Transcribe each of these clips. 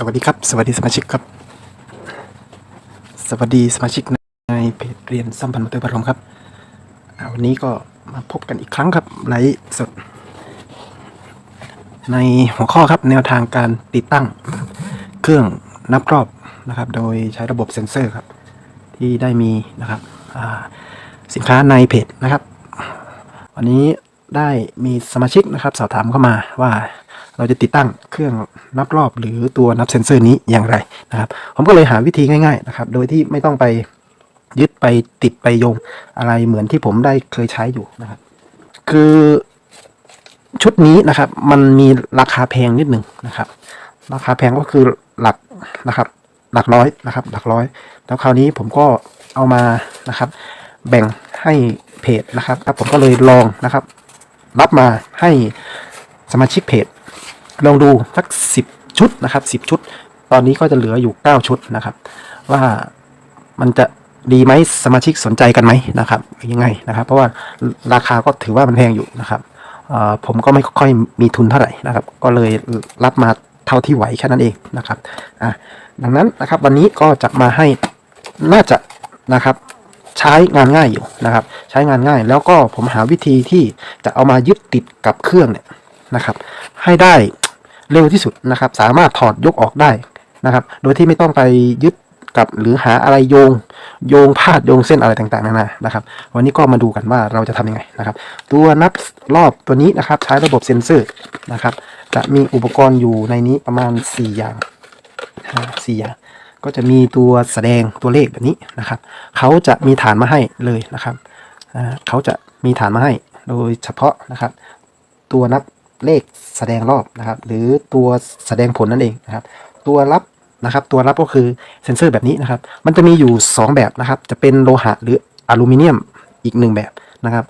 สวัสดีครับ สวัสดีสมาชิกครับ สวัสดีสมาชิกในเพจเรียนสัมพันธ์มอเตอร์บารมครับวันนี้ก็มาพบกันอีกครั้งครับไลฟ์สดในหัวข้อครับแนวทางการติดตั้งเครื่องนับรอบนะครับ โดยใช้ระบบเซ็นเซอร์ครับ ที่ได้มีนะครับสินค้าในเพจนะครับ วันนี้ได้มีสมาชิกนะครับ สอบถามเข้ามาว่า เราจะติดตั้งเครื่องนับรอบหรือตัวนับเซ็นเซอร์นี้อย่างไรนะครับผมก็เลยหาวิธีง่าย ๆนะครับ โดยที่ไม่ต้องไปยึดไปติดไปโยงอะไรเหมือนที่ผมได้เคยใช้อยู่นะครับ คือชุดนี้นะครับ มันมีราคาแพงนิดหนึ่งนะครับ ราคาแพงก็คือหลักนะครับ หลักร้อยนะครับ หลักร้อย แล้วคราวนี้ผมก็เอามานะครับ แบ่งให้เพจนะครับครับผมก็เลยลองนะครับ รับมาให้สมาชิกเพจ ลองดูสักสิบชุดนะครับสิบชุด ตอนนี้ก็จะเหลืออยู่เก้าชุดนะครับ ว่ามันจะดีไหมสมาชิกสนใจกันไหมนะครับยังไงนะครับ เพราะว่าราคาก็ถือว่ามันแพงอยู่นะครับผมก็ไม่ค่อยมีทุนเท่าไหร่นะครับ ก็เลยรับมาเท่าที่ไหวแค่นั้นเองนะครับอะดังนั้นนะครับวันนี้ก็จะมาให้น่าจะนะครับใช้งานง่ายอยู่นะครับ ใช้งานง่ายแล้วก็ผมหาวิธีที่จะเอามายึดติดกับเครื่องเนี่ยนะครับ ให้ได้ เร็วที่สุดนะครับ สามารถถอดยกออกได้นะครับ โดยที่ไม่ต้องไปยึดกับหรือหาอะไรโยง โยงพาดโยงเส้นอะไรต่างๆนานานะครับ วันนี้ก็มาดูกันว่าเราจะทำยังไงนะครับ ตัวนับรอบตัวนี้นะครับ ใช้ระบบเซ็นเซอร์นะครับ จะมีอุปกรณ์อยู่ในนี้ประมาณ 4 อย่างสี่อย่าง ก็จะมีตัวแสดงตัวเลขแบบนี้นะครับ เขาจะมีฐานมาให้เลยนะครับเขาจะมีฐานมาให้โดยเฉพาะนะครับ ตัวนับ เลขแสดงรอบนะครับ หรือตัวแสดงผลนั่นเองนะครับ ตัวรับนะครับ ตัวรับก็คือเซ็นเซอร์แบบนี้นะครับ มันจะมีอยู่ 2 แบบนะครับ จะเป็นโลหะหรืออลูมิเนียมอีกหนึ่งแบบนะครับ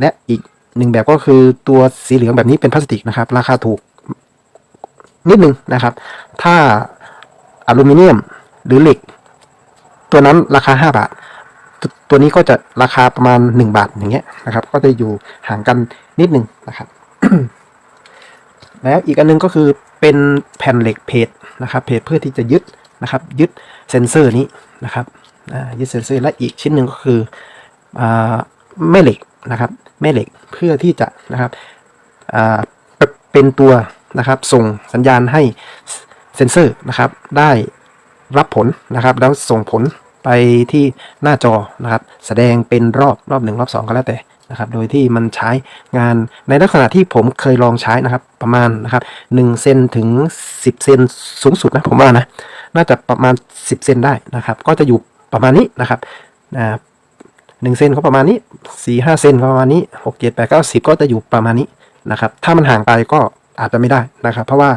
และอีกหนึ่งแบบก็คือตัวสีเหลืองแบบนี้เป็นพลาสติกนะครับ ราคาถูกนิดนึงนะครับ ถ้าอลูมิเนียมหรือเหล็ก ตัวนั้นราคา 5 บาทตัวตัวนี้ก็จะราคาประมาณ 1 บาทอย่างเงี้ยนะครับ ก็จะอยู่ห่างกันนิดนึงนะครับ แล้วอีกอันหนึงก็คือเป็นแผ่นเหล็กเพจนะครับเพจเพื่อที่จะยึดนะครับ ยึดเซนเซอร์นี้นะครับยึดเซนเซอร์และอีกชิ้นหนึ่งก็คืออแม่เหล็กนะครับ แม่เหล็กเพื่อที่จะนะครับเป็นเป็นตัวนะครับส่งสัญญาณให้เซนเซอร์นะครับ ได้รับผลนะครับ แล้วส่งผลไปที่หน้าจอนะครับ แสดงเป็นรอบรอบหนึ่งรอบสองก็แล้วแต่ นะครับโดยที่มันใช้งานในลักษณะที่ผมเคยลองใช้นะครับประมาณนะครับ1เซนถึง 10 เซนสูงสุดนะผมว่านะน่าจะประมาณ 10 เซนได้นะครับ ก็จะอยู่ประมาณนี้นะครับหนึ่งเซนก็ประมาณนี้สี่ห้าเซนก็ประมาณนี้หกเจ็ดแปดเก้าสิบก็จะอยู่ประมาณนี้นะครับ ถ้ามันห่างไปก็อาจจะไม่ได้นะครับ เพราะว่า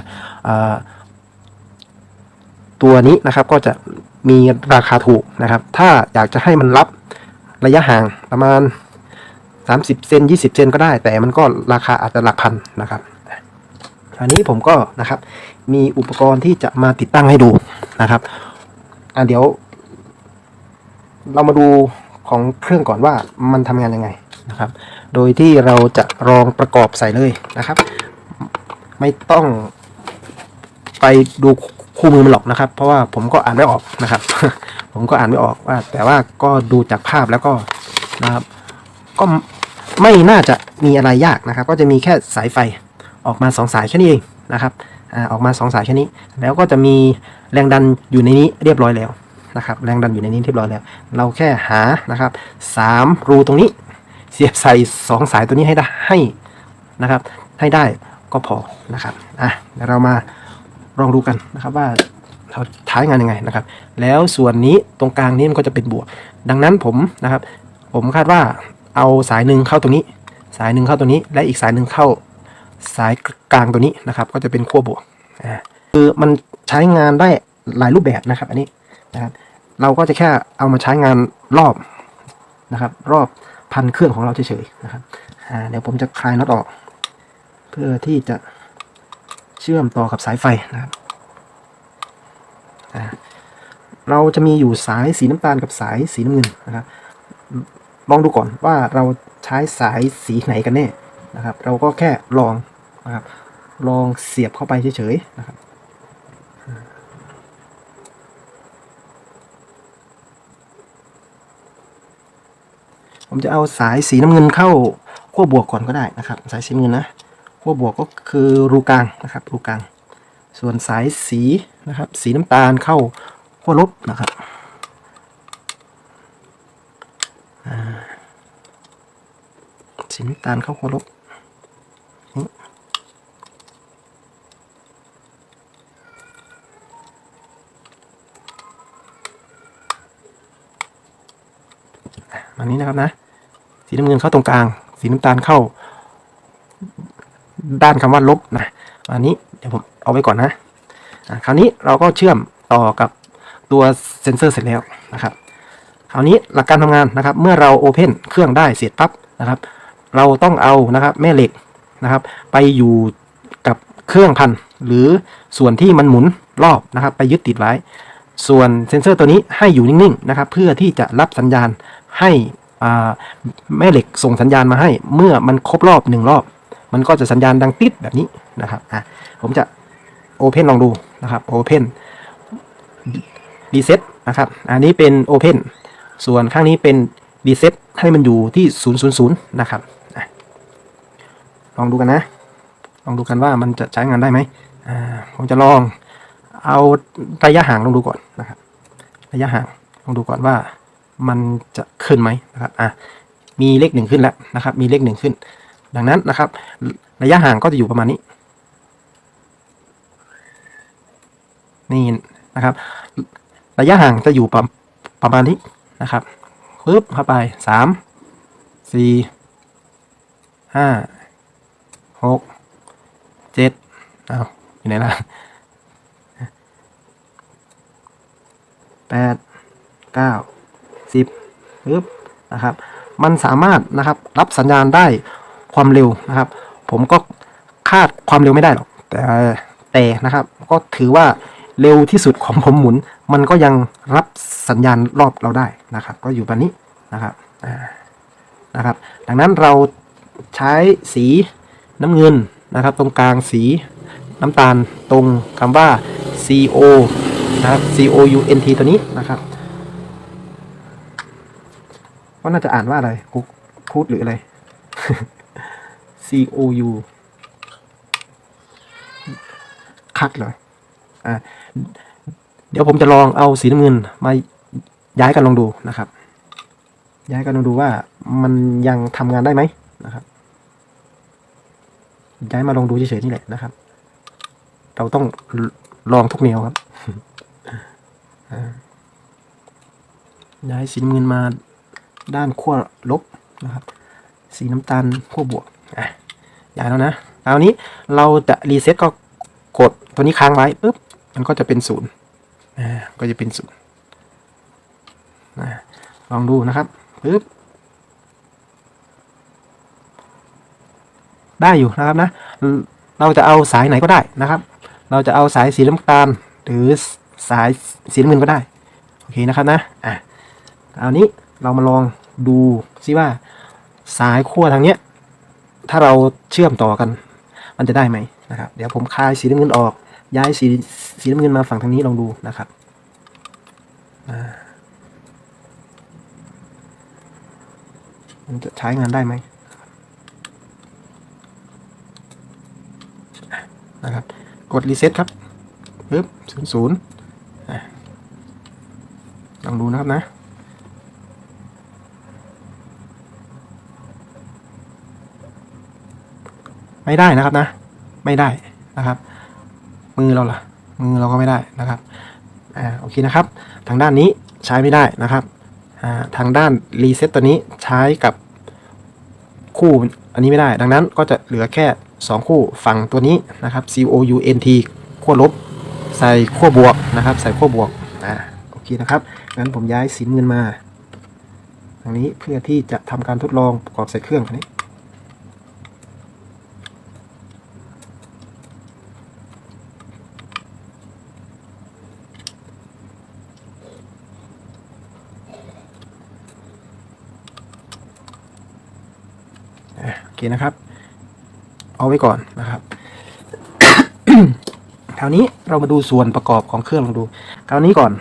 ตัวนี้นะครับก็จะมีราคาถูกนะครับ ถ้าอยากจะให้มันรับระยะห่างประมาณ 30 เซน 20 เซนก็ได้ แต่มันก็ราคาอาจจะหลักพันนะครับอันนี้ผมก็นะครับ มีอุปกรณ์ที่จะมาติดตั้งให้ดูนะครับอะเดี๋ยว เรามาดูของเครื่องก่อนว่ามันทำงานยังไงนะครับ โดยที่เราจะลองประกอบใส่เลยนะครับ ไม่ต้องไปดูคู่มือมันหรอกนะครับ เพราะว่าผมก็อ่านไม่ออกนะครับ ผมก็อ่านไม่ออกว่า แต่ว่าก็ดูจากภาพแล้วก็นะครับ ก็ ไม่น่าจะมีอะไรยากนะครับ ก็จะมีแค่สายไฟออกมาสองสายแค่นี้เองนะครับออกมาสองสายแค่นี้ แล้วก็จะมีแรงดันอยู่ในนี้เรียบร้อยแล้วนะครับ แรงดันอยู่ในนี้เรียบร้อยแล้ว เราแค่หานะครับสามรูตรงนี้ เสียบใส่สองสายตัวนี้ให้ได้ให้นะครับ ให้ได้ก็พอนะครับอะเดี๋ยวเรามาลองดูกันนะครับว่าเราใช้งานยังไงนะครับ แล้วส่วนนี้ตรงกลางนี้มันก็จะเป็นบวก ดังนั้นผมนะครับ ผมคาดว่า เอาสายหนึ่งเข้าตรงนี้ สายหนึ่งเข้าตรงนี้ และอีกสายหนึ่งเข้าสายกลางตัวนี้นะครับ ก็จะเป็นขั้วบวกอ่าคือมันใช้งานได้หลายรูปแบบนะครับ อันนี้นะครับ เราก็จะแค่เอามาใช้งานรอบนะครับ รอบพันเครื่องของเราเฉยๆนะครับเดี๋ยวผมจะคลายน็อตออก เพื่อที่จะเชื่อมต่อกับสายไฟนะครับอ่าเราจะมีอยู่สายสีน้ำตาลกับสายสีน้ำเงินนะครับ ลองดูก่อนว่าเราใช้สายสีไหนกันแน่นะครับ เราก็แค่ลองนะครับ ลองเสียบเข้าไปเฉยๆนะครับผมจะเอาสายสีน้ำเงินเข้าขั้วบวกก่อนก็ได้นะครับ สายสีเงินนะขั้วบวกก็คือรูกลางนะครับ รูกลาง ส่วนสายสีนะครับ สีน้ำตาลเข้าขั้วลบนะครับ สีน้ำตาลเข้าขั้วลบนี่มานี้นะครับนะ สีน้ำเงินเข้าตรงกลาง สีน้ำตาลเข้า ด้านคำว่าลบนะอันนี้เดี๋ยวผมเอาไว้ก่อนนะอะคราวนี้เราก็เชื่อมต่อกับตัวเซ็นเซอร์เสร็จแล้วนะครับ คราวนี้หลักการทำงานนะครับ เมื่อเราโอเพนเครื่องได้เสร็จปั๊บนะครับ เราต้องเอานะครับแม่เหล็กนะครับ ไปอยู่กับเครื่องพันหรือส่วนที่มันหมุนรอบนะครับ ไปยึดติดไว้ ส่วนเซ็นเซอร์ตัวนี้ให้อยู่นิ่งๆนะครับ เพื่อที่จะรับสัญญาณให้แม่เหล็กส่งสัญญาณมาให้ เมื่อมันครบรอบหนึ่งรอบ มันก็จะสัญญาณดังติดแบบนี้นะครับอะผมจะโอเพนลองดูนะครับโอเพนรีเซ็ตนะครับ อันนี้เป็นโอเพน ส่วนข้างนี้เป็นรีเซ็ตให้มันอยู่ที่ 000 นะครับลองดูกันนะ ลองดูกันว่ามันจะใช้งานได้ไหมผมจะลองเอาระยะห่างลองดูก่อนนะครับ ระยะห่างลองดูก่อนว่ามันจะขึ้นไหมนะครับ อะ มีเลขหนึ่งขึ้นแล้วนะครับ มีเลขหนึ่งขึ้น ดังนั้นนะครับ ระยะห่างก็จะอยู่ประมาณนี้ นี่นะครับ ระยะห่างจะอยู่ประประมาณนี้ นะครับปึ๊บเข้าไปสามสี่ห้าหกเจ็ดเอาอยู่ไหนล่ะแปดเก้าสิบปึ๊บนะครับ มันสามารถนะครับรับสัญญาณได้ความเร็วนะครับ ผมก็คาดความเร็วไม่ได้หรอก แต่แต่นะครับ ก็ถือว่า เร็วที่สุดของผมหมุน มันก็ยังรับสัญญาณรอบเราได้นะครับ ก็อยู่แบบนี้นะครับนะครับ ดังนั้นเราใช้สีน้ำเงินนะครับ ตรงกลางสีน้ำตาลตรงคำว่า CO นะครับ C O U N T ตัวนี้นะครับก็น่าจะอ่านว่าอะไรคุคูดหรืออะไร C O U คักเลยอ่า เดี๋ยวผมจะลองเอาสีน้ำเงินมาย้ายกันลองดูนะครับ ย้ายกันลองดูว่ามันยังทำงานได้ไหมนะครับ ย้ายมาลองดูเฉยๆนี่แหละนะครับ เราต้องลองทุกแนวครับย้ายสีน้ำเงินมาด้านขั้วลบนะครับ สีน้ำตาลขั้วบวกอะย้ายแล้วนะคราวนี้เราจะรีเซ็ตก็กดตัวนี้ค้างไว้ปุ๊บ มันก็จะเป็นศูนย์อ่าก็จะเป็นศูนย์อ่าลองดูนะครับปุ๊บได้อยู่นะครับนะ เราจะเอาสายไหนก็ได้นะครับ เราจะเอาสายสีน้ำตาลหรือสายสีน้ำเงินก็ได้ โอเคนะครับนะ อะครานี้เรามาลองดูซิว่าสายขั้วทางเนี้ย ถ้าเราเชื่อมต่อกัน มันจะได้ไหมนะครับ เดี๋ยวผมคลายสีน้ำเงินออก ย้ายสีสีน้ำเงินมาฝั่งทางนี้ลองดูนะครับมันจะใช้งานได้ไหมนะครับ กดรีเซ็ตครับปึ๊บศูนย์ศูนย์ลองดูนะครับนะไม่ได้นะครับนะ ไม่ได้นะครับ มือเราล่ะ มือเราก็ไม่ได้นะครับอ่าโอเคนะครับ ทางด้านนี้ใช้ไม่ได้นะครับอ่าทางด้านรีเซ็ตตัวนี้ใช้กับคู่อันนี้ไม่ได้ ดังนั้นก็จะเหลือแค่ 2 คู่ฝั่งตัวนี้นะครับ C O U N T ขั้วลบ ใส่ขั้วบวกนะครับ ใส่ขั้วบวกอ่าโอเคนะครับงั้นผมย้ายสินเงินมาทางนี้เพื่อที่จะทำการทดลองประกอบใส่เครื่องคันนี้ เคนะครับ เอาไว้ก่อนนะครับคราวนี้เรามาดูส่วนประกอบของเครื่องลองดู คราวนี้ก่อน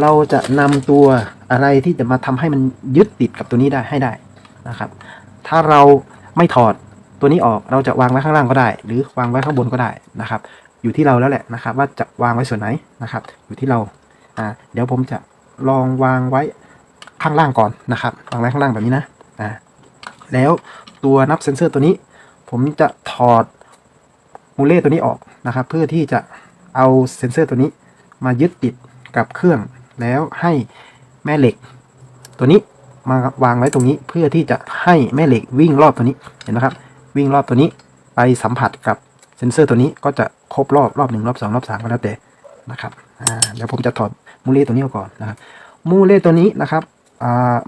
เราจะนำตัวอะไรที่จะมาทำให้มันยึดติดกับตัวนี้ได้ให้ได้นะครับ ถ้าเราไม่ถอดตัวนี้ออกเราจะวางไว้ข้างล่างก็ได้ หรือวางไว้ข้างบนก็ได้นะครับ อยู่ที่เราแล้วแหละนะครับ ว่าจะวางไว้ส่วนไหนนะครับ อยู่ที่เราอ่าเดี๋ยวผมจะลองวางไว้ข้างล่างก่อนนะครับ วางไว้ข้างล่างแบบนี้นะอ่า แล้วตัวนับเซนเซอร์ตัวนี้ ผมจะถอดมูเล่ตัวนี้ออกนะครับ เพื่อที่จะเอาเซนเซอร์ตัวนี้มายึดติดกับเครื่อง แล้วให้แม่เหล็ก ตัวนี้มาวางไว้ตรงนี้ เพื่อที่จะให้แม่เหล็กวิ่งรอบตัวนี้เห็นไหมครับ วิ่งรอบตัวนี้ไปสัมผัสกับเซนเซอร์ตัวนี้ก็จะครบรอบรอบหนึ่งรอบสองรอบสามก็แล้วแต่นะครับเดี๋ยวผมจะถอดมูเล่ตัวนี้ออกก่อนนะครับมูเล่ตัวนี้นะครับ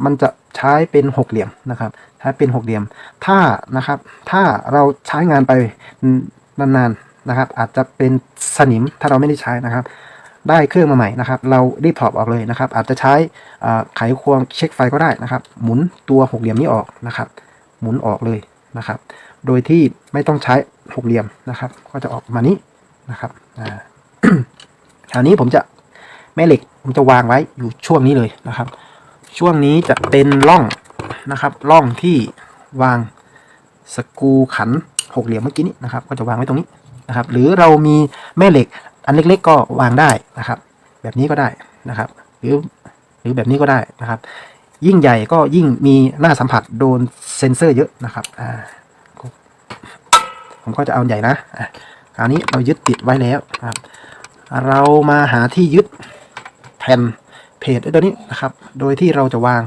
มันจะใช้เป็นหกเหลี่ยมนะครับ ใช้เป็นหกเหลี่ยม ถ้านะครับ ถ้าเราใช้งานไปนานๆนะครับ อาจจะเป็นสนิมถ้าเราไม่ได้ใช้นะครับ ได้เครื่องมาใหม่นะครับ เรารีบถอดออกเลยนะครับ อาจจะใช้ไขควงเช็คไฟก็ได้นะครับ หมุนตัวหกเหลี่ยมนี้ออกนะครับ หมุนออกเลยนะครับ โดยที่ไม่ต้องใช้หกเหลี่ยมนะครับ ก็จะออกมานี้นะครับอ่าคราวนี้ผมจะแม่เหล็กผมจะวางไว้อยู่ช่วงนี้เลยนะครับ ช่วงนี้จะเป็นร่องนะครับร่องที่วางสกูขันหกเหลี่ยมเมื่อกี้นี้นะครับ ก็จะวางไว้ตรงนี้นะครับ หรือเรามีแม่เหล็กอันเล็กๆ ก็วางได้นะครับ แบบนี้ก็ได้นะครับ หรือหรือแบบนี้ก็ได้นะครับ ยิ่งใหญ่ก็ยิ่งมีหน้าสัมผัสโดนเซ็นเซอร์เยอะนะครับอ่าผมก็จะเอาใหญ่นะอะคราวนี้เรายึดติดไว้แล้วครับ เรามาหาที่ยึดแผ่น เพจไอ้ตัวนี้นะครับ โดยที่เราจะวาง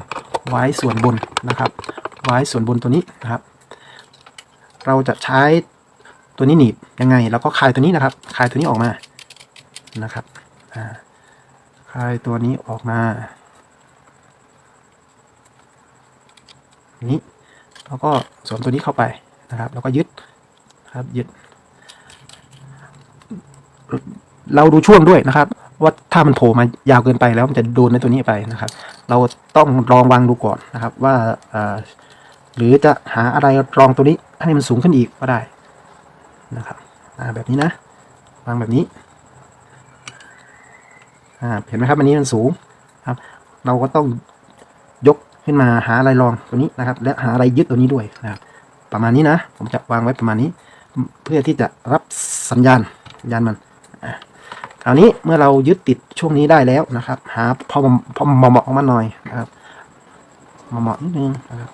ไว้ส่วนบนนะครับ ไว้ส่วนบนตัวนี้นะครับ เราจะใช้ตัวนี้หนีบยังไงเราก็คลายตัวนี้นะครับ คลายตัวนี้ออกมานะครับคลายตัวนี้ออกมานี้แล้วก็สวมตัวนี้เข้าไปนะครับ แล้วก็ยึดครับยึด เราดูช่วงด้วยนะครับ ว่าถ้ามันโผล่มายาวเกินไปแล้วมันจะโดนในตัวนี้ไปนะครับ เราต้องลองวางดูก่อนนะครับ ว่าหรือจะหาอะไรรองตัวนี้ให้มันสูงขึ้นอีกก็ได้นะครับแบบนี้นะวางแบบนี้เห็นไหมครับอันนี้มันสูงครับ เราก็ต้องยกขึ้นมาหาอะไรรองตัวนี้นะครับ และหาอะไรยึดตัวนี้ด้วยนะครับ ประมาณนี้นะ ผมจะวางไว้ประมาณนี้ เพื่อที่จะรับสัญญาณสัญญาณมัน อะครานี้เมื่อเรายึดติดช่วงนี้ได้แล้วนะครับ หาพอพอเหมาะๆออกมาหน่อยนะครับเหมาะๆนิดนึงนะครับ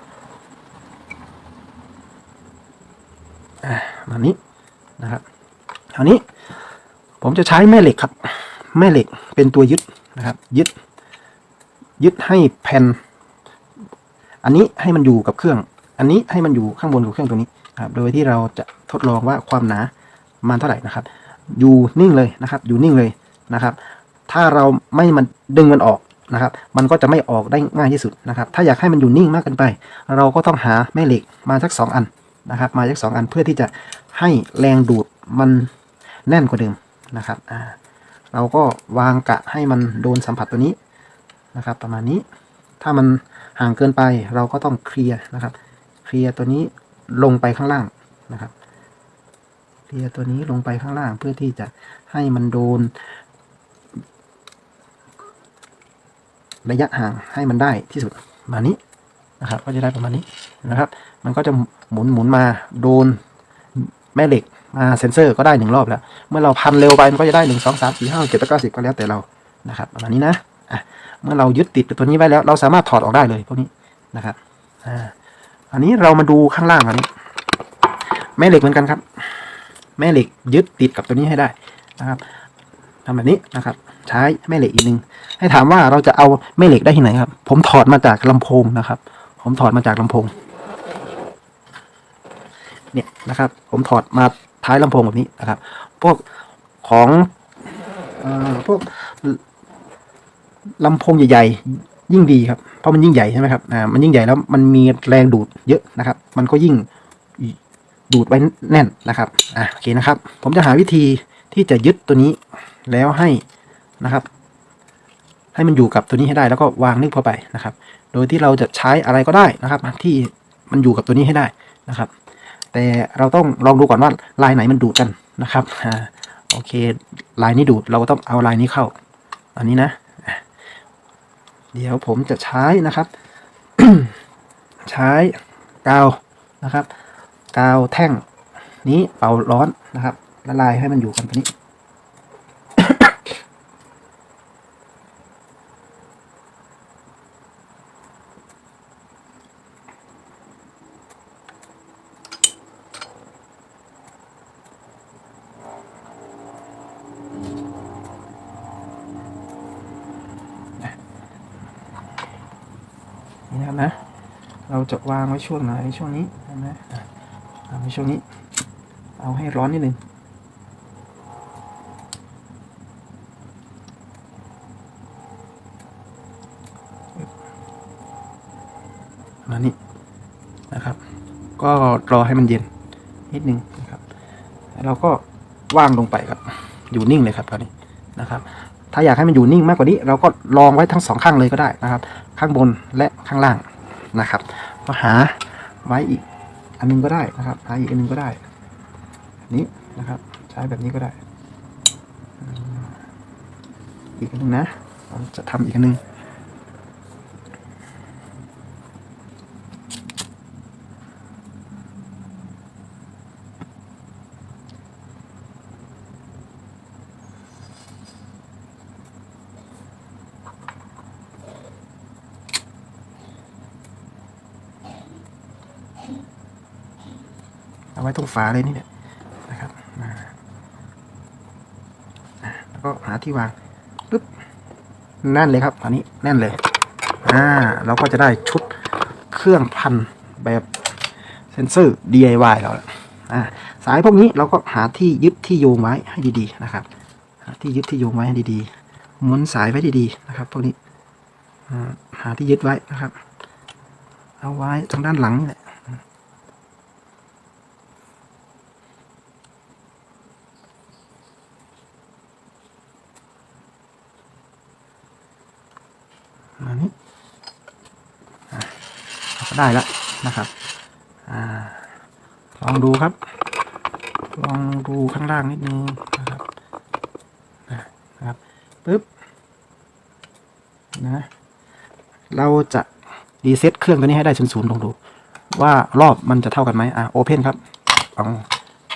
อะมานี้นะครับคราวนี้ ผมจะใช้แม่เหล็กครับ แม่เหล็กเป็นตัวยึดนะครับ ยึด ยึดให้แผ่นอันนี้ให้มันอยู่กับเครื่อง อันนี้ให้มันอยู่ข้างบนของเครื่องตัวนี้นะครับ โดยที่เราจะทดลองว่าความหนามันเท่าไหร่นะครับ อยู่นิ่งเลยนะครับ อยู่นิ่งเลยนะครับ ถ้าเราไม่มันดึงมันออกนะครับ มันก็จะไม่ออกได้ง่ายที่สุดนะครับ ถ้าอยากให้มันอยู่นิ่งมากเกินไป เราก็ต้องหาแม่เหล็กมาสักสองอันนะครับ มาสักสองอันเพื่อที่จะให้แรงดูดมันแน่นกว่าเดิมนะครับอ่าเราก็วางกะให้มันโดนสัมผัสตัวนี้นะครับ ประมาณนี้ ถ้ามันห่างเกินไปเราก็ต้องเคลียร์นะครับ เคลียร์ตัวนี้ลงไปข้างล่างนะครับ เลียตัวนี้ลงไปข้างล่างเพื่อที่จะให้มันโดน ระยะห่างให้มันได้ที่สุดมานี้นะครับ ก็จะได้ประมาณนี้นะครับ มันก็จะหมุนหมุนมาโดนแม่เหล็กมาเซ็นเซอร์ก็ได้หนึ่งรอบแล้ว เมื่อเราพันเร็วไปมันก็จะได้หนึ่งสองสามสี่ห้าเจ็ดแปดเก้าสิบก็แล้วแต่เรานะครับประมาณนี้นะอะเมื่อเรายึดติดตัวนี้ไว้แล้ว เราสามารถถอดออกได้เลยพวกนี้นะครับอ่าอันนี้เรามาดูข้างล่างอันนี้แม่เหล็กเหมือนกันครับ แม่เหล็กยึดติดกับตัวนี้ให้ได้นะครับทำแบบนี้นะครับ ใช้แม่เหล็กอีกหนึ่งให้ถามว่าเราจะเอาแม่เหล็กได้ที่ไหนครับ ผมถอดมาจากลำโพงนะครับ ผมถอดมาจากลำโพง เนี่ยนะครับ ผมถอดมาท้ายลำโพงแบบนี้นะครับ พวกของเอ่อพวกลำโพงใหญ่ๆยิ่งดีครับ เพราะมันยิ่งใหญ่ใช่ไหมครับอ่ามันยิ่งใหญ่แล้วมันมีแรงดูดเยอะนะครับ มันก็ยิ่ง ดูดไว้แน่นนะครับอะโอเคนะครับ ผมจะหาวิธีที่จะยึดตัวนี้แล้วให้นะครับ ให้มันอยู่กับตัวนี้ให้ได้แล้วก็วางนึกเข้าไปนะครับ โดยที่เราจะใช้อะไรก็ได้นะครับ ที่มันอยู่กับตัวนี้ให้ได้นะครับ แต่เราต้องลองดูก่อนว่าลายไหนมันดูดกันนะครับอ่าโอเค ลายนี้ดูดเราก็ต้องเอาลายนี้เข้า อันนี้นะอะเดี๋ยวผมจะใช้นะครับ ใช้กาวนะครับ กาวแท่งนี้เป่าร้อนนะครับ ละลายให้มันอยู่กันตัวนี้นี่นะครับนะ เราจะวางไว้ช่วงไหนช่วงนี้ใช่ไหมอะ ช่วงนี้ เอาให้ร้อนนิดนึงมานี้นะครับ ก็รอให้มันเย็นนิดนึงนะครับแล้วเราก็ว่างลงไปครับ อยู่นิ่งเลยครับตอนนี้นะครับ ถ้าอยากให้มันอยู่นิ่งมากกว่านี้ เราก็ลองไว้ทั้งสองข้างเลยก็ได้นะครับ ข้างบนและข้างล่างนะครับ ก็หาไว้อีก อันนึงก็ได้นะครับ หาอีกอันนึงก็ได้แบบนี้นะครับ ใช้แบบนี้ก็ได้ อีกอันนึงนะเราจะทำอีกอันนึง เอาไว้ตรงฝาเลยนี่เนี่ยนะครับแล้วก็หาที่วางปึ๊บแน่นเลยครับอันนี้แน่นเลยอ่าเราก็จะได้ชุดเครื่องพันแบบเซนเซอร์ DIY เราแล้วอ่าสายพวกนี้เราก็หาที่ยึดที่โยงไว้ให้ดีๆนะครับหาที่ยึดที่โยงไว้ให้ดีๆม้วนสายไว้ดีๆนะครับพวกนี้อ่าหาที่ยึดไว้นะครับ เอาไว้ทางด้านหลังนี่แหละ อันนี้อะเราก็ ได้แล้วนะครับอลองดูครับ ลองดูข้างล่างนิดนึงนะครับนะครับปึ๊บนะเราจะรีเซ็ตเครื่องตัวนี้ให้ได้ศูนย์ศูนย์ลองดู ว่ารอบมันจะเท่ากันไหมอะโอเพนครับเอา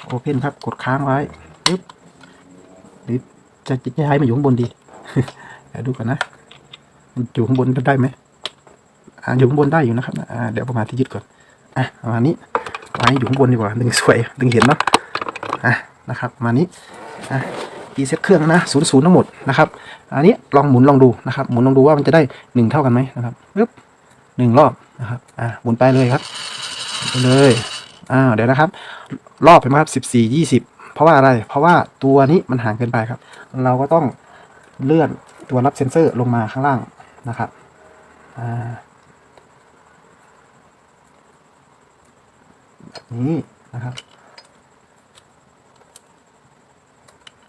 โอเพนครับ กดค้างไว้ปึ๊บหรือจะจะย้ายมาอยู่ข้างบนดีเดี๋ยวดูกันนะมันอยู่ข้างบนได้ไหม อยู่ข้างบนได้อยู่นะครับเดี๋ยวประมาณที่ยึดก่อนอะประมาณนี้ไว้อยู่ข้างบนดีกว่าดึงสวยดึงเห็นเนาะอะนะครับประมาณนี้อะรีเซ็ตเครื่องนะศูนย์ศูนย์ทั้งหมดนะครับ อันนี้ลองหมุนลองดูนะครับหมุนลองดูว่ามันจะได้หนึ่งเท่ากันไหมนะครับปึ๊บหนึ่งรอบนะครับอะหมุนไปเลยครับไปเลยอ่าเดี๋ยวนะครับ รอบเห็นไหมครับสิบสี่ยี่สิบเพราะว่าอะไร เพราะว่าตัวนี้มันห่างเกินไปครับ เราก็ต้องเลื่อนตัวรับเซนเซอร์ลงมาข้างล่างนะครับอ่าแบบ นี้นะครับ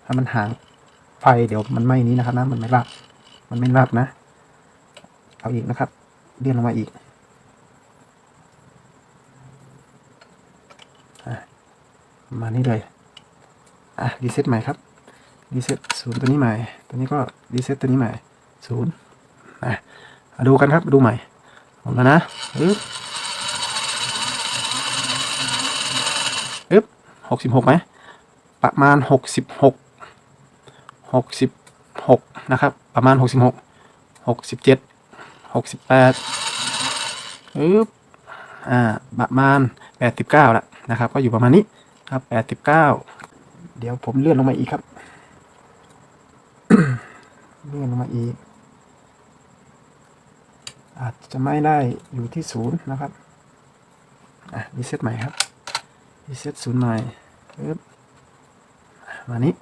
ถ้ามันห่างไฟเดี๋ยวมันไหม้นี้นะครับนะมันไม่รับมันไม่รับนะ เอาอีกนะครับเลื่อนลงมาอีกมานี่เลยอะรีเซ็ตใหม่ครับรีเซ็ตศูนย์ตัวนี้ใหม่ ตัวนี้ก็รีเซ็ตตัวนี้ใหม่ศูนย์อะมาดูกันครับดูใหม่ผมแล้วนะอึ๊บ อึ๊บหกสิบหกไหมประมาณหกสิบหกหกสิบหกนะครับ ประมาณหกสิบหกหกสิบเจ็ดหกสิบแปดอึ๊บอ่าประมาณแปดสิบเก้าละนะครับ ก็อยู่ประมาณนี้ครับแปดสิบเก้าเดี๋ยวผมเลื่อนลงมาอีกครับ เลื่อนลงมาอีก อาจจะไม่ได้อยู่ที่ศูนย์นะครับ อะรีเซ็ตใหม่ครับ รีเซ็ตศูนย์ใหม่ปึ๊บมานี้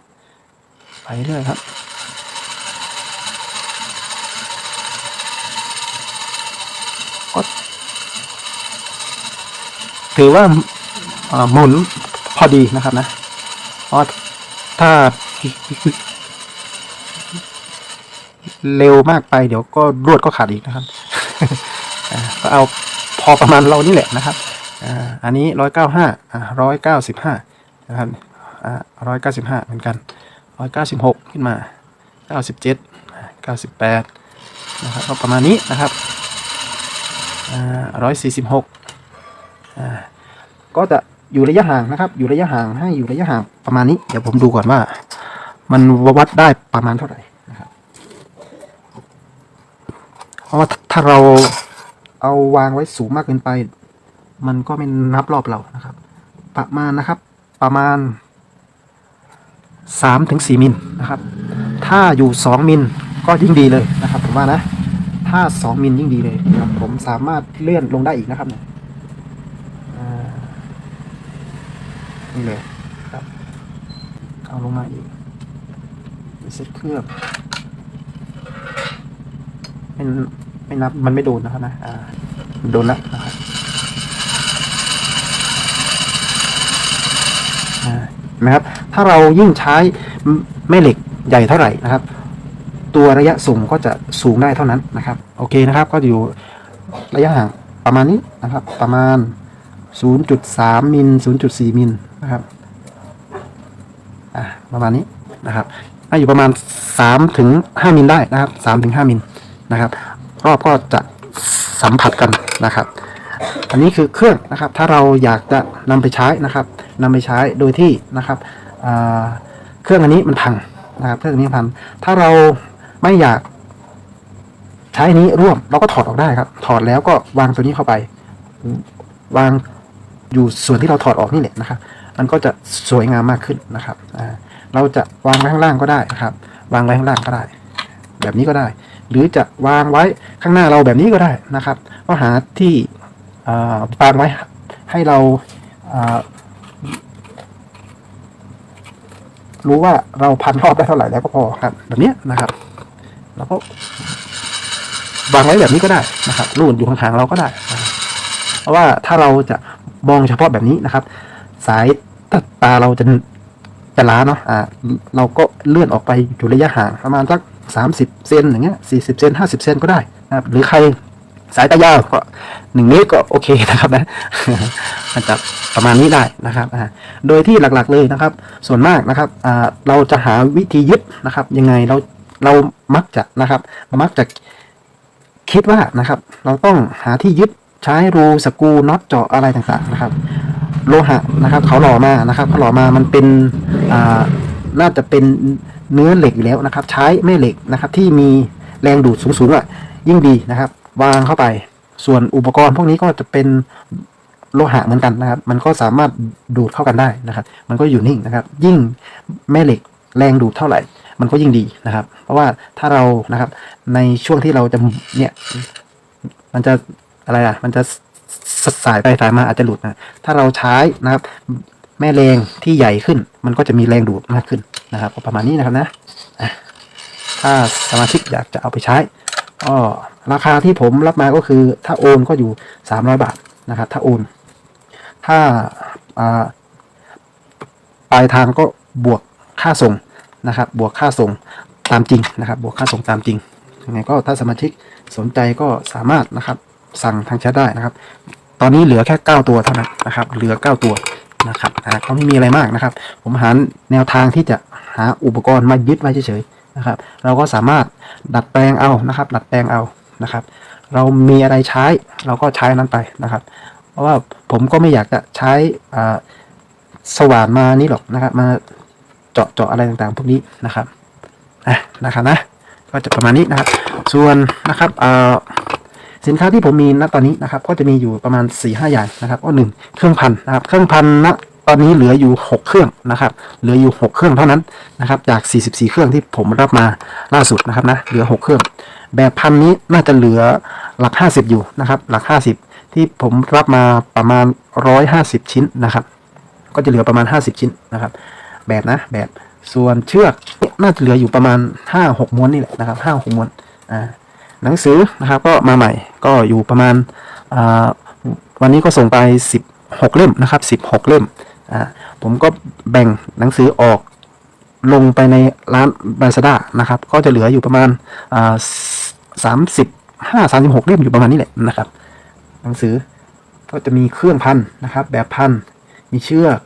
ไปเรื่อยครับก็ถือว่าหมุนพอดีนะครับนะถ้าเร็วมากไปเดี๋ยวก็รวดก็ขาดอีกนะครับ ก็เอาพอประมาณเรานี่แหละนะครับ อันนี้ร้อยเก้าห้าร้อยเก้าสิบห้านะครับร้อยเก้าสิบห้าเหมือนกันร้อยเก้าสิบหกขึ้นมาเก้าสิบเจ็ดเก้าสิบแปดนะครับก็ประมาณนี้นะครับร้อยสี่สิบหกก็จะอยู่ระยะห่างนะครับ อยู่ระยะห่างให้อยู่ระยะห่างประมาณนี้ เดี๋ยวผมดูก่อนว่า มันวัดได้ประมาณเท่าไหร่นะครับ เพราะว่าถ้าเราเอาวางไว้สูงมากเกินไป มันก็ไม่นับรอบเรานะครับ ประมาณนะครับ ประมาณสามถึงสี่มิลนะครับ ถ้าอยู่สองมิลก็ยิ่งดีเลยนะครับ ผมว่านะ ถ้าสองมิลยิ่งดีเลยครับ ผมสามารถเลื่อนลงได้อีกนะครับนี่เลยครับเอาลงมาอีกเซ็ตเครื่องไม่ไม่นับมันไม่โดนนะครับนะ อ่า โดนแล้วนะครับ อ่าเห็ นไหมครับ ถ้าเรายิ่งใช้แม่เหล็กใหญ่เท่าไหร่นะครับ ตัวระยะส่งก็จะสูงได้เท่านั้นนะครับ โอเคนะครับ ก็อยู่ระยะห่างประมาณนี้นะครับ ประมาณ 0.3มิล0.4มิลนะครับประมาณนี้นะครับถ้าอยู่ประมาณ3ถึง5มิลได้นะครับ3ถึง5มิลนะครับ รอบก็จะสัมผัสกันนะครับ อันนี้คือเครื่องนะครับ ถ้าเราอยากจะนำไปใช้นะครับนำไปใช้โดยที่นะครับเครื่องอันนี้มันพังนะครับ เครื่องอันนี้พัง ถ้าเราไม่อยากใช้อันนี้ร่วมเราก็ถอดออกได้ครับ ถอดแล้วก็วางตัวนี้เข้าไป วางอยู่ส่วนที่เราถอดออกนี่แหละนะครับ มันก็จะสวยงามมากขึ้นนะครับเราจะวางไว้ข้างล่างก็ได้นะครับ วางไว้ข้างล่างก็ได้ แบบนี้ก็ได้ หรือจะวางไว้ข้างหน้าเราแบบนี้ก็ได้นะครับก็หาที่ อ่างไว้ให้เรารู้ว่าเราพันรอบได้เท่าไหร่แล้วก็พอครับ แบบนี้นะครับ แล้วก็วางไว้แบบนี้ก็ได้นะครับรูดอยู่ข้างๆเราก็ได้ เพราะว่าถ้าเราจะมองเฉพาะแบบนี้นะครับ สายตาเราจะจะล้าเนาะอ่า เราก็เลื่อนออกไปอยู่ระยะห่างประมาณสักสามสิบเซนอย่างเงี้ยสี่สิบเซนห้าสิบเซนก็ได้นะครับหรือใคร สายตายาวก็หนึ่งเมตรก็โอเคนะครับนะมันจะประมาณนี้ได้นะครับโดยที่หลักๆเลยนะครับ ส่วนมากนะครับเราจะหาวิธียึดนะครับ ยังไงเราเรามักจะนะครับมักจะคิดว่านะครับ เราต้องหาที่ยึดใช้รูสกูน็อตเจาะอะไรต่างๆนะครับ โลหะนะครับ เขาหล่อมานะครับเขาหล่อมามันเป็นน่าจะเป็นเนื้อเหล็กอยู่แล้วนะครับ ใช้แม่เหล็กนะครับ ที่มีแรงดูดสูงๆอะยิ่งดีนะครับ วางเข้าไป ส่วนอุปกรณ์พวกนี้ก็จะเป็นโลหะเหมือนกันนะครับ มันก็สามารถดูดเข้ากันได้นะครับ มันก็อยู่นิ่งนะครับ ยิ่งแม่เหล็กแรงดูดเท่าไหร่ มันก็ยิ่งดีนะครับ เพราะว่าถ้าเรานะครับในช่วงที่เราจะเนี่ย มันจะอะไรอะ มันจะสสายไปสายมาอาจจะหลุดนะ ถ้าเราใช้นะครับ แม่แรงที่ใหญ่ขึ้น มันก็จะมีแรงดูดมากขึ้นนะครับก็ประมาณนี้นะครับนะถ้าสมาชิกอยากจะเอาไปใช้ ก็ราคาที่ผมรับมาก็คือ ถ้าโอนก็อยู่สามร้อยบาทนะครับ ถ้าโอน ถ้าปลายทางก็บวกค่าส่งนะครับ บวกค่าส่งตามจริงนะครับ บวกค่าส่งตามจริงยังไงก็ถ้าสมาชิกสนใจก็สามารถนะครับ สั่งทางแชทได้นะครับ ตอนนี้เหลือแค่เก้าตัวเท่านั้นนะครับ เหลือเก้าตัวนะครับอ่าก็ไม่มีอะไรมากนะครับ ผมหาแนวทางที่จะหาอุปกรณ์มายึดไว้เฉยๆ นะครับ เราก็สามารถดัดแปลงเอานะครับ ดัดแปลงเอานะครับ เรามีอะไรใช้เราก็ใช้นั้นไปนะครับ เพราะว่าผมก็ไม่อยากจะใช้สว่านมานี่หรอกนะครับ มาเจาะเจาะอะไรต่างๆ พวกนี้นะครับอะนะครับนะก็จะประมาณนี้นะครับ ส่วนนะครับสินค้าที่ผมมีณตอนนี้นะครับ ก็จะมีอยู่ประมาณ4ี่ห้าอย่างนะครับ ก็หนึ่งเครื่องพันนะครับ เครื่องพันณ ตอนนี้เหลืออยู่ 6 เครื่องนะครับ เหลืออยู่ 6 เครื่องเท่านั้นนะครับ จาก 44 เครื่องที่ผมรับมาล่าสุดนะครับนะ เหลือ 6 เครื่อง แบบพันนี้น่าจะเหลือหลัก 50 อยู่นะครับ หลัก 50 ที่ผมรับมาประมาณ 150 ชิ้นนะครับ ก็จะเหลือประมาณ 50 ชิ้นนะครับ แบบนะ แบบ ส่วนเชือกน่าจะเหลืออยู่ประมาณ 5-6 ม้วนนี่แหละนะครับ 5-6 ม้วน อ่า หนังสือนะครับ ก็มาใหม่ ก็อยู่ประมาณ อ่า วันนี้ก็ส่งไป 16 เล่มนะครับ 16 เล่ม อ่าผมก็แบ่งหนังสือออกลงไปในร้านบาซาด้านะครับ ก็จะเหลืออยู่ประมาณอ่าสามสิบห้าสามสิบหกเล่มอยู่ประมาณนี้แหละนะครับ หนังสือก็จะมีเครื่องพันนะครับ แบบพันมีเชือก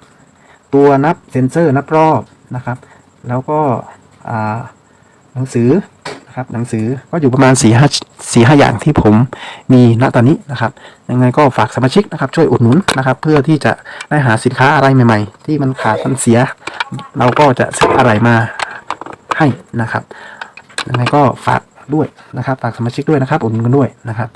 ตัวนับเซนเซอร์นับรอบนะครับ แล้วก็หนังสือ นะครับ หนังสือก็อยู่ประมาณ4ี่ห้าสี่ห้าอย่างที่ผมมีณตอนนี้นะครับ ยังไงก็ฝากสมาชิกนะครับช่วยอุดหนุนนะครับ เพื่อที่จะได้หาสินค้าอะไรใหม่ ๆ ที่มันขาดมันเสีย เราก็จะซื้ออะไรมาให้นะครับยังไงก็ฝากด้วยนะครับ ฝากสมาชิกด้วยนะครับอุดหนุนกันด้วยนะครับ